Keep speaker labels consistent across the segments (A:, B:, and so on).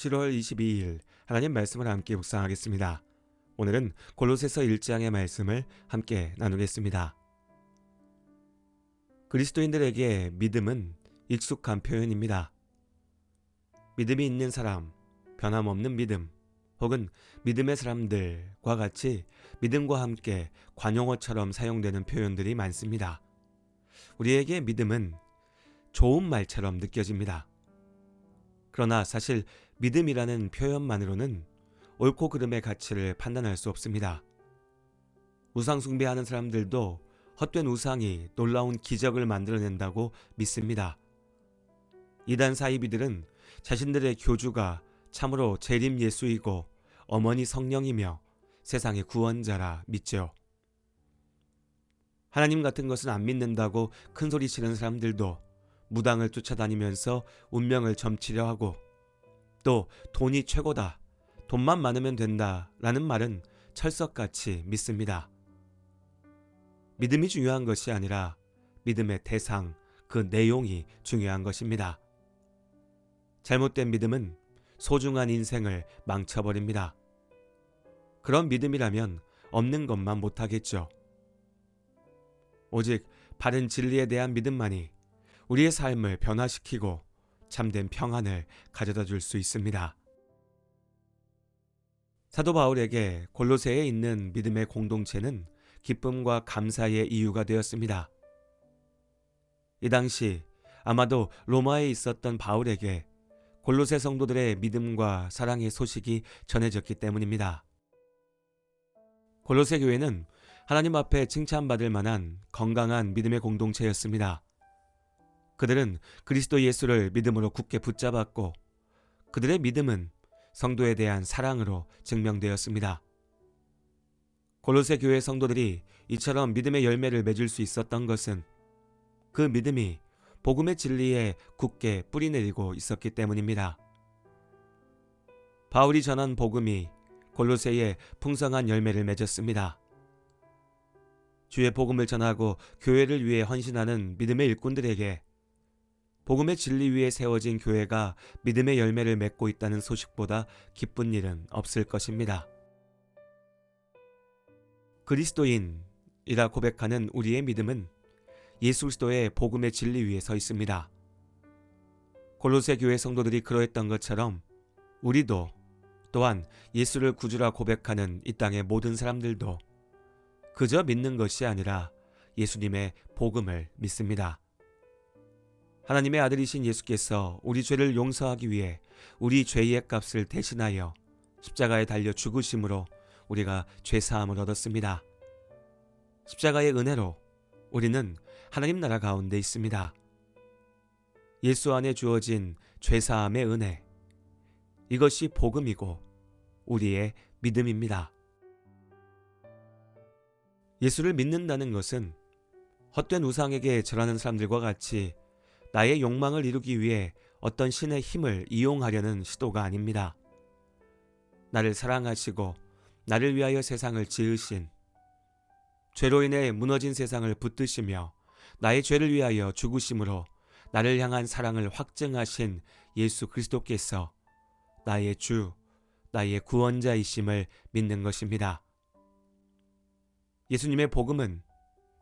A: 7월 22일 하나님 말씀을 함께 묵상하겠습니다. 오늘은 골로새서 1장의 말씀을 함께 나누겠습니다. 그리스도인들에게 믿음은 익숙한 표현입니다. 믿음이 있는 사람, 변함없는 믿음, 혹은 믿음의 사람들과 같이 믿음과 함께 관용어처럼 사용되는 표현들이 많습니다. 우리에게 믿음은 좋은 말처럼 느껴집니다. 그러나 사실 믿음이라는 표현만으로는 옳고 그름의 가치를 판단할 수 없습니다. 우상 숭배하는 사람들도 헛된 우상이 놀라운 기적을 만들어낸다고 믿습니다. 이단 사이비들은 자신들의 교주가 참으로 재림 예수이고 어머니 성령이며 세상의 구원자라 믿죠. 하나님 같은 것은 안 믿는다고 큰 소리 치는 사람들도 무당을 쫓아다니면서 운명을 점치려 하고 또 돈이 최고다. 돈만 많으면 된다. 라는 말은 철석같이 믿습니다. 믿음이 중요한 것이 아니라 믿음의 대상, 그 내용이 중요한 것입니다. 잘못된 믿음은 소중한 인생을 망쳐버립니다. 그런 믿음이라면 없는 것만 못하겠죠. 오직 바른 진리에 대한 믿음만이 우리의 삶을 변화시키고 참된 평안을 가져다 줄 수 있습니다. 사도 바울에게 골로새에 있는 믿음의 공동체는 기쁨과 감사의 이유가 되었습니다. 이 당시 아마도 로마에 있었던 바울에게 골로새 성도들의 믿음과 사랑의 소식이 전해졌기 때문입니다. 골로새 교회는 하나님 앞에 칭찬받을 만한 건강한 믿음의 공동체였습니다. 그들은 그리스도 예수를 믿음으로 굳게 붙잡았고 그들의 믿음은 성도에 대한 사랑으로 증명되었습니다. 골로새 교회 성도들이 이처럼 믿음의 열매를 맺을 수 있었던 것은 그 믿음이 복음의 진리에 굳게 뿌리내리고 있었기 때문입니다. 바울이 전한 복음이 골로새에 풍성한 열매를 맺었습니다. 주의 복음을 전하고 교회를 위해 헌신하는 믿음의 일꾼들에게 복음의 진리 위에 세워진 교회가 믿음의 열매를 맺고 있다는 소식보다 기쁜 일은 없을 것입니다. 그리스도인이라 고백하는 우리의 믿음은 예수 그리스도의 복음의 진리 위에 서 있습니다. 골로새 교회 성도들이 그러했던 것처럼 우리도 또한 예수를 구주라 고백하는 이 땅의 모든 사람들도 그저 믿는 것이 아니라 예수님의 복음을 믿습니다. 하나님의 아들이신 예수께서 우리 죄를 용서하기 위해 우리 죄의 값을 대신하여 십자가에 달려 죽으심으로 우리가 죄 사함을 얻었습니다. 십자가의 은혜로 우리는 하나님 나라 가운데 있습니다. 예수 안에 주어진 죄 사함의 은혜 이것이 복음이고 우리의 믿음입니다. 예수를 믿는다는 것은 헛된 우상에게 절하는 사람들과 같이 나의 욕망을 이루기 위해 어떤 신의 힘을 이용하려는 시도가 아닙니다. 나를 사랑하시고 나를 위하여 세상을 지으신 죄로 인해 무너진 세상을 붙드시며 나의 죄를 위하여 죽으심으로 나를 향한 사랑을 확증하신 예수 그리스도께서 나의 주, 나의 구원자이심을 믿는 것입니다. 예수님의 복음은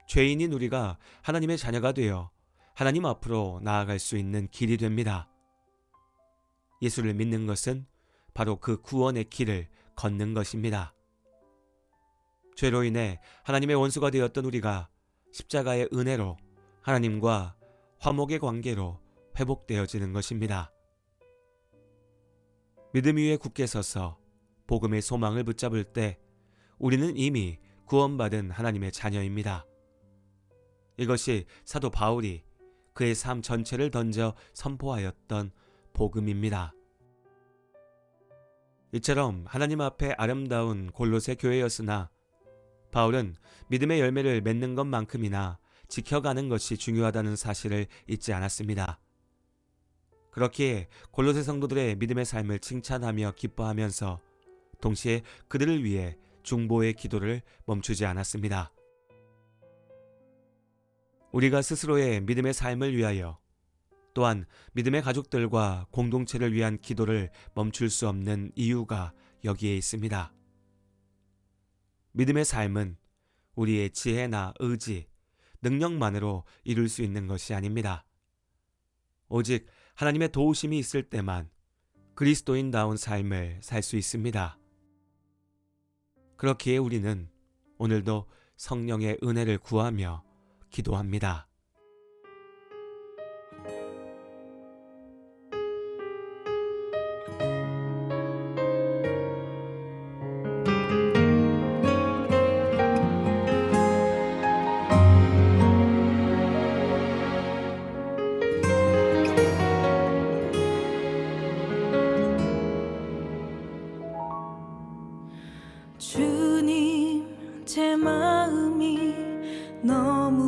A: 죄인인 우리가 하나님의 자녀가 되어 하나님 앞으로 나아갈 수 있는 길이 됩니다. 예수를 믿는 것은 바로 그 구원의 길을 걷는 것입니다. 죄로 인해 하나님의 원수가 되었던 우리가 십자가의 은혜로 하나님과 화목의 관계로 회복되어지는 것입니다. 믿음 위에 굳게 서서 복음의 소망을 붙잡을 때 우리는 이미 구원받은 하나님의 자녀입니다. 이것이 사도 바울이 그의 삶 전체를 던져 선포하였던 복음입니다. 이처럼 하나님 앞에 아름다운 골로새 교회였으나 바울은 믿음의 열매를 맺는 것만큼이나 지켜가는 것이 중요하다는 사실을 잊지 않았습니다. 그렇기에 골로새 성도들의 믿음의 삶을 칭찬하며 기뻐하면서 동시에 그들을 위해 중보의 기도를 멈추지 않았습니다. 우리가 스스로의 믿음의 삶을 위하여 또한 믿음의 가족들과 공동체를 위한 기도를 멈출 수 없는 이유가 여기에 있습니다. 믿음의 삶은 우리의 지혜나 의지, 능력만으로 이룰 수 있는 것이 아닙니다. 오직 하나님의 도우심이 있을 때만 그리스도인다운 삶을 살 수 있습니다. 그렇기에 우리는 오늘도 성령의 은혜를 구하며 기도합니다.
B: 주님 제 마음이 너무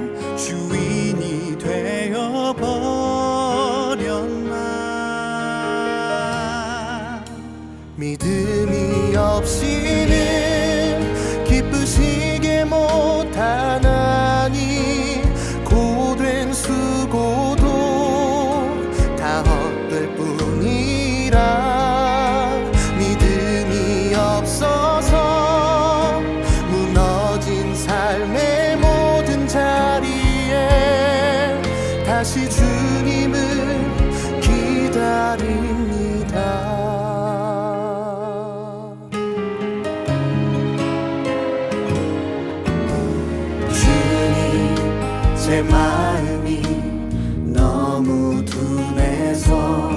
C: 믿음이 없이는 제 마음이 너무 둔해서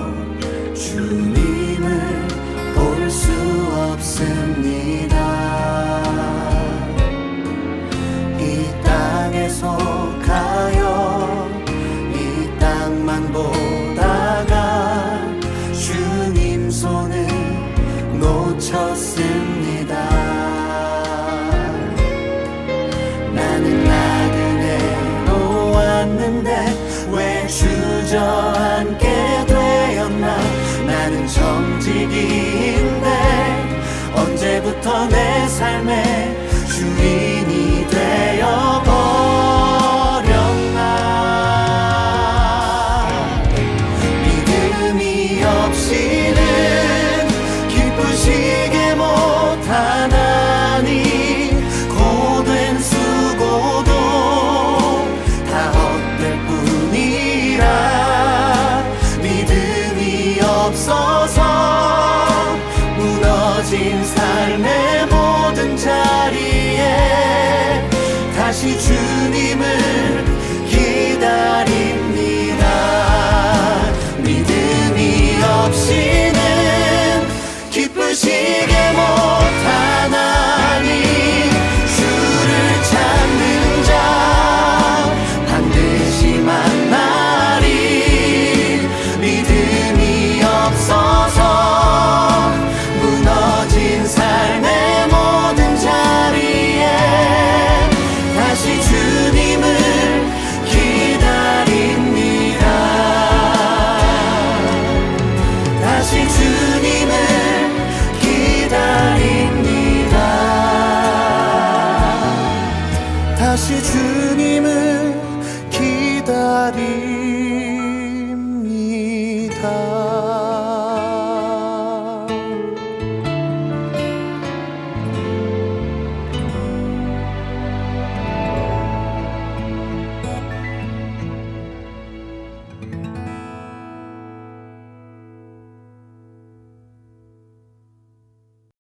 C: 주님을 볼 수 없습니다. 이 땅에 속하여 이 땅만 보 정직인 起去你。